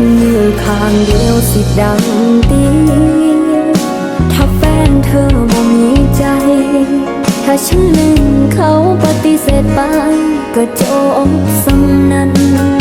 มือข้างเดียวสิดังตีถ้าแฟนเธอบ่มีใจ ถ้าฉันลืมเขาปฏิเสธไป ก็จบสำนัน